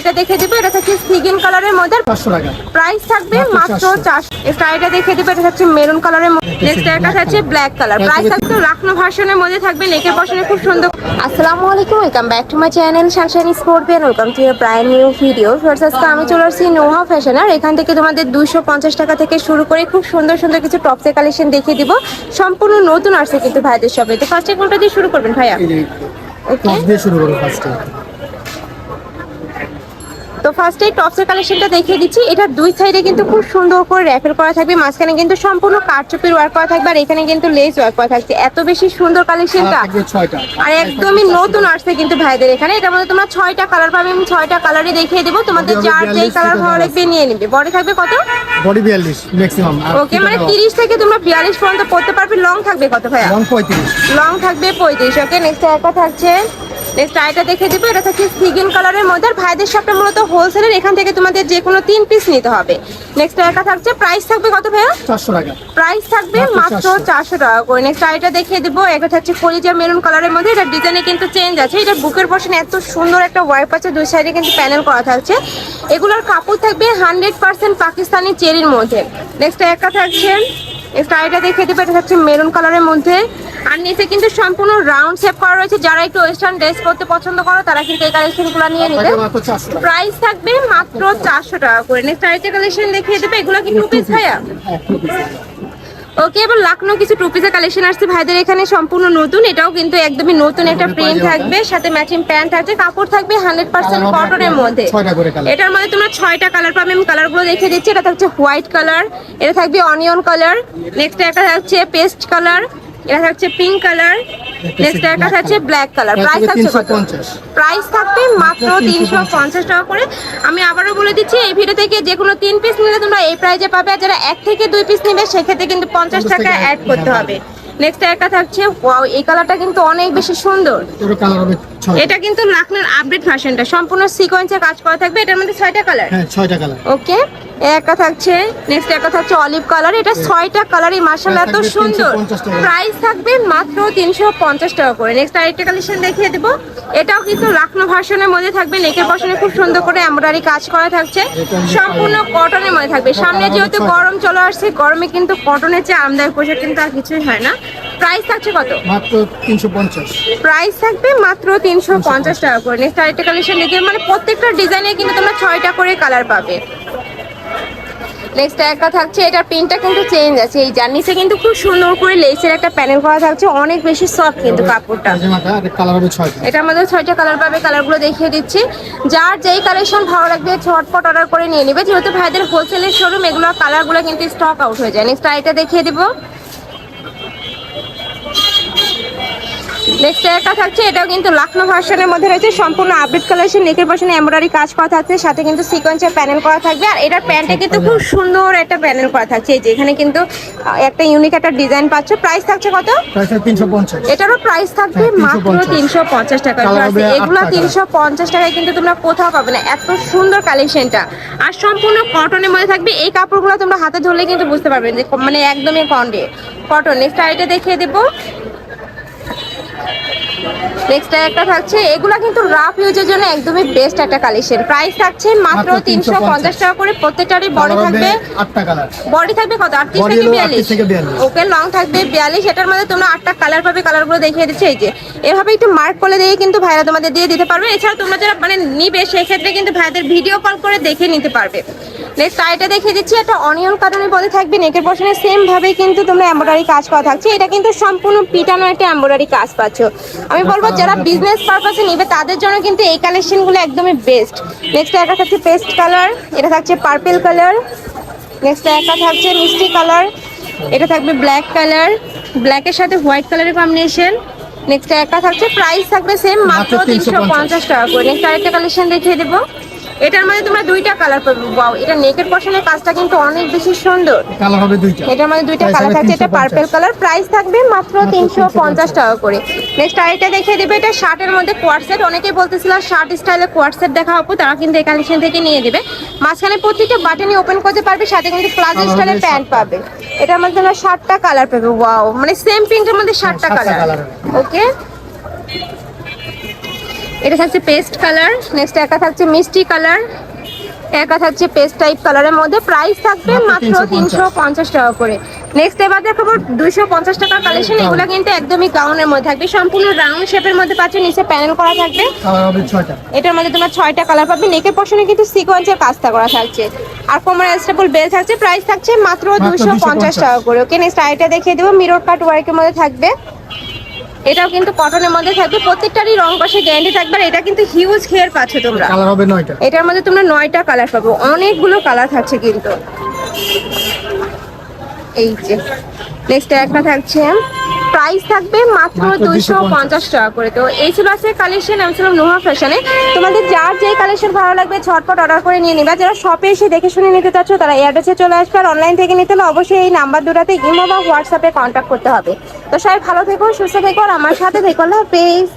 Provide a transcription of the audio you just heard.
স্টাইলটা দেখে দিব এটা থাকছে সিগিন কালারের মধ্যে। পাঁচশো টাকা। প্রাইস থাকবে মাত্র মাত্র চারশো। স্টাইলটা দেখে দিব এটা থাকছে মেরুন কালারের মধ্যে। নেক্সট একটা থাকছে ব্ল্যাক কালার প্রাইস থাকবে রাখনো ভার্সনের মধ্যে থাকবে নেকের পশনে খুব সুন্দর। আসসালামু আলাইকুম welcome back to my channel sunshine স্পোর্টবিয়ান welcome to your brand new video first আজকে আমি চলে আসছি নোহা ফ্যাশন আর এখান থেকে তোমাদের দুশো পঞ্চাশ টাকা থেকে শুরু করে খুব সুন্দর সুন্দর কিছু টপসের কালেকশন দেখিয়ে দিব। সম্পূর্ণ নতুন আসছে কিন্তু ভাইদের শপে তো ফার্স্টে কোনটা দিয়ে শুরু করবেন ভাইয়া? ওকে দিয়ে শুরু করব ফার্স্টে তো ফার্স্টে টপসের কালেকশনটা দেখিয়ে দিচ্ছি। এটা দুই সাইডে কিন্তু খুব সুন্দর করে র্যাপেল করা থাকবে। মাঝখানে কিন্তু সম্পূর্ণ কাঠচুপির ওয়ার্ক করা থাকবে আর এখানে কিন্তু লেস ওয়ার্ক করা থাকছে। এত বেশি সুন্দর কালেকশনটা আর একদমই নতুন আসছে কিন্তু ভাইদের এখানে। এটার মধ্যে তোমরা ছয়টা কালার পাবে আমি ছয়টা কালারই দেখিয়ে দেবো। তোমাদের যার যেই কালার ভালো লাগবে নিয়ে নেবে। বডি থাকবে কত? বডি বিয়াল্লিশ ম্যাক্সিমাম ওকে মানে তিরিশ থেকে তোমরা বিয়াল্লিশ পর্যন্ত পড়তে পারবে। লং থাকবে কত ভাইয়া? লং পঁয়ত্রিশ। লং থাকবে পঁয়ত্রিশ। ওকে নেক্সট একটা থাকছে নেক্সট আইটা দেখে দেবো এটা থাকছে সিগিন কালারের মধ্যে। আর ভাইদের শপটা মূলত হোলসেলের এখান থেকে তোমাদের যে কোনো তিন পিস নিতে হবে। নেক্সট একটা থাকছে প্রাইস থাকবে কত ভাইয়া? চারশো টাকা। প্রাইস থাকবে মাত্র মাত্র 400 চারশো টাকা করে। নেক্সট আইটা দেখিয়ে দেবো এটা থাকছে কলিজা মেরুন কালারের মধ্যে। এটা ডিজাইনে কিন্তু চেঞ্জ আছে। এটা বুকের পোর্শনে এত সুন্দর একটা ওয়াইপ আছে দুই সাইডে কিন্তু প্যানেল করা থাকছে। এগুলোর কাপড় থাকবে হান্ড্রেড পার্সেন্ট পাকিস্তানি চেরির মধ্যে। নেক্সট একটা থাকছে নেক্সট আইটা দেখিয়ে পেতে এটা থাকছে মেরুন কালারের মধ্যে। আর নিচে কিন্তু সম্পূর্ণ রাউন্ড শেপ করা রয়েছে। যারা একটু ওয়েস্টার্ন ড্রেস করতে পছন্দ করো তারা কিন্তু এই কালেকশনগুলো নিয়ে নেবে। প্রাইস থাকবে মাত্র চারশো টাকা করে। নেক্সট আরেকটা কালেকশন দেখিয়ে দেবে এগুলো কি টু পিস ভাইয়া? হ্যাঁ। ওকে এবার লাকনো কিছু টু পিসের কালেকশন আসছে। ভাইদের এখানে সম্পূর্ণ নতুন এটাও কিন্তু একদমই নতুন একটা প্রিন্ট থাকবে সাথে ম্যাচিং প্যান্ট আছে কাপড় থাকবে হান্ড্রেড পার্সেন্ট কটনের মধ্যে। এটার মধ্যে তোমরা ছয়টা কালার পাবে আমি কালারগুলো দেখে দিচ্ছি এটা থাকছে হোয়াইট কালার এটা থাকবে অনিয়ন কালার নেক্সট একটা থাকছে পেস্ট কালার এটা থাকছে পিঙ্ক কালার নেক্সট একটা থাকছে ব্ল্যাক কালার প্রাইস থাকছে কত? প্রাইস থাকবে মাত্র তিনশো 350 পঞ্চাশ টাকা করে। আমি আবারও বলে দিচ্ছি এই ভিডিও থেকে যে কোনো তিন পিস নিলে তোমরা এই প্রাইজে পাবে। আর যারা এক থেকে দুই পিস নেবে সেক্ষেত্রে কিন্তু পঞ্চাশ 50 টাকা অ্যাড করতে হ্যাঁ, হবে। নেক্সট একটা থাকছে ওয়াও এই কালারটা কিন্তু অনেক বেশি সুন্দর। এটা কিন্তু লাখনার আপডেট ফ্যাশনটা সম্পূর্ণ সিকোয়েন্সের কাজ করা থাকবে। এটার মধ্যে ছয়টা কালার হ্যাঁ ছয়টা কালার ওকে একটা থাকছে নেক্সট একটা থাকছে অলিভ কালার এটা ছয়টা কালারই মার্শাল্লাহ এত সুন্দর। 350 প্রাইস থাকবে মাত্র তিনশো পঞ্চাশ টাকা করে। নেক্সট আরেকটা কালেকশন দেখিয়ে দেবো। এটাও কিন্তু লাখনো ভার্সনের মধ্যে থাকবে। নেকের পশনে খুব সুন্দর করে এমব্রয়ডারি কাজ করা থাকছে। সম্পূর্ণ কটনের মধ্যে থাকবে। সামনে যেহেতু গরম চলে আসছে গরমে কিন্তু কটনের চেয়ে আরামদায়ক পোশাক কিন্তু আর কিছুই হয় না। প্রাইস থাকছে কত? মাত্র তিনশো পঞ্চাশ। প্রাইস থাকবে মাত্র তিনশো পঞ্চাশ টাকা করে। নেক্সট আরেকটা কালেকশন দেখে মানে প্রত্যেকটা ডিজাইনে কিন্তু তোমরা ছয়টা করে কালার পাবে। নেক্সট একটা থাকছে, এটার প্রিন্টটা কিন্তু চেঞ্জ আছে। এই যার নিচে কিন্তু খুব সুন্দর করে লেসের একটা প্যানেল করা থাকছে, অনেক বেশি সফট কিন্তু কাপড়টা। এটা আমাদের ছয়টা কালার পাবে কালারগুলো দেখিয়ে দিচ্ছি। যার যেই কালেকশন ভালো লাগবে ছটপট অর্ডার করে নিয়ে নেবে। যেহেতু ভাইদের হোলসেলের শোরুম এগুলো কালারগুলো কিন্তু স্টক আউট হয়ে যায়। নেক্সট আইটা দেখিয়ে দিব। নেক্সট একটা থাকছে এটাও কিন্তু লাখনো ভার্সনের মধ্যে রয়েছে। সম্পূর্ণ আপডেট কালেকশন নেকের পাশে এমব্রয়ডারি কাজ করা থাকছে সাথে কিন্তু সিকোয়েন্সের প্যানেল করা থাকবে। আর এটার প্যান্টে কিন্তু খুব সুন্দর একটা প্যানেল করা থাকছে। এই যে এখানে কিন্তু একটা ইউনিক একটা ডিজাইন পাচ্ছ। প্রাইস থাকছে কত? এটারও প্রাইস থাকবে হ্যাঁ, 350 মাত্র তিনশো পঞ্চাশ টাকা। এগুলো তিনশো পঞ্চাশ টাকায় কিন্তু তোমরা কোথাও পাবে না। এত সুন্দর কালেকশনটা আর সম্পূর্ণ কটনের মধ্যে থাকবে। এই কাপড়গুলো তোমরা হাতে ধরলে কিন্তু বুঝতে পারবে যে মানে একদমই কন্ডে কটন নেক্সট আইটা দেখিয়ে দেবো। নেক্সট একটা থাকছে এগুলা কিন্তু রাফ ইউজের জন্য একদমই বেস্ট একটা কালেকশন প্রাইস থাকছে মাত্র তিনশো পঞ্চাশ 350 টাকা করে প্রত্যেকটারই বড় থাকবে আটটা কালার বডি থাকবে কত? আটত্রিশ থেকে বিয়াল্লিশ। 38 থেকে 42 ওকে লং থাকবে বিয়াল্লিশ। এটার মধ্যে তোমরা আটটা কালার পাবে কালারগুলো দেখিয়ে দিচ্ছে। এই যে এভাবে একটু মার্ক করে দিয়ে কিন্তু ভাইরা তোমাদের দিয়ে দিতে পারবে। এছাড়া তোমরা যারা মানে নিবে সেক্ষেত্রে কিন্তু ভাইদের ভিডিও কল করে দেখে নিতে পারবে। নেক্সট আইটা দেখিয়ে দিচ্ছি একটা অনিয়ন কাটানোর পদে থাকবে নেকের পশনে সেম ভাবে কিন্তু তোমরা এমব্রয়ডারি কাজ করা থাকছে। এটা কিন্তু সম্পূর্ণ পিটানো একটা এমব্রয়ডারি কাজ পাচ্ছ। আমি বলব যারা বিজনেস পারপাসে নিবে তাদের জন্য কিন্তু এই কালেকশনগুলো একদমই বেস্ট নেক্সট একটা থাকছে পেস্ট কালার এটা থাকছে পার্পেল কালার নেক্সট একটা থাকছে মিষ্টি কালার এটা থাকবে ব্ল্যাক কালার ব্ল্যাকের সাথে হোয়াইট কালারের কম্বিনেশন নেক্সট একটা থাকছে প্রাইস থাকবে সেম মাত্র মাত্র তিনশো পঞ্চাশ টাকা করে। নেক্সট আরেকটা কালেকশন দেখিয়ে দেবো। এটার মধ্যে তোমরা দুইটা কালার পাবে ওয়াও এটা নেকের পশনের কাজটা কিন্তু অনেক বেশি সুন্দর। কালার হবে দুইটা। এটার মধ্যে দুইটা কালার থাকছে এটা 350 পার্পল কালার প্রাইস থাকবে মাত্র মাত্র তিনশো 350 পঞ্চাশ। টাকা করে। নেক্সট আরেকটা দেখিয়ে দেবে এটা শার্টের মধ্যে কোয়ার সেট অনেকেই বলতেছিল শার্ট স্টাইলে কোয়ার সেট দেখা হব তারা কিন্তু এই কালেকশন থেকে নিয়ে দেবে মাঝখানে প্রত্যেকটা বাটনই ওপেন করতে পারবে সাথে কিন্তু প্লাজো স্টাইলের প্যান্ট পাবে। এটার মধ্যে তোমরা ষাটটা কালার পাবে ওয়াও মানে সেম প্রিন্টের মধ্যে সাতটা কালার ওকে এটা থাকছে পেস্ট কালার নেক্সট একটা থাকছে মিষ্টি কালার একা থাকছে পেস্ট টাইপ কালারের মধ্যে। প্রাইস থাকবে মাত্র তিনশো পঞ্চাশ। টাকা করে। নেক্সট এবার দেখাবো দুইশো পঞ্চাশ টাকার কালেকশন এগুলো কিন্তু একদমই গাউনের মধ্যে থাকবে। সম্পূর্ণ রাউন্ড শেপের মধ্যে পাচ্ছে নিচে প্যানেল করা থাকবে। এটার মধ্যে তোমার ছয়টা কালার পাবে। নেকের পশনে কিন্তু সিকোয়েন্সের কাজটা করা থাকছে। আর কোমর স্টেপল বেল থাকছে প্রাইস থাকছে মাত্র মাত্র দুশো পঞ্চাশ টাকা করে। ওকে নেক্সট আইটা দেখিয়ে দেবো। মিরর কাট ওয়ার্কের মধ্যে থাকবে। এটাও কিন্তু কটনের মধ্যে থাকবে। প্রত্যেকটারই রং পাশে গ্যারান্টি থাকবে আর এটা কিন্তু হিউজ হেয়ার পাচ্ছ তোমরা। কালার হবে নয়টা। এটার মধ্যে তোমরা নয়টা কালার পাবে। অনেকগুলো কালার থাকছে কিন্তু। এই যে নেক্সট একটা থাকছে। প্রাইস থাকবে মাত্র দুইশো পঞ্চাশ টাকা করে। তো এই ছিল আছে কালেকশন আমি ছিলাম নোহা ফ্যাশনে তোমাদের যার যে কালেকশন ভালো লাগবে ঝটপট অর্ডার করে নিয়ে নিবা। যারা শপে এসে দেখে শুনে নিতে চাচ্ছ তারা এই অ্যাড্রেসে চলে আসবে। আর অনলাইন থেকে নিতে হলে অবশ্যই এই নাম্বার দুটাতে ইমো বা হোয়াটসঅ্যাপে কন্ট্যাক্ট করতে হবে। তো সবাই ভালো থেকো সুস্থ থেকো আর আমার সাথে থেকো। আল্লাহ হাফেজ।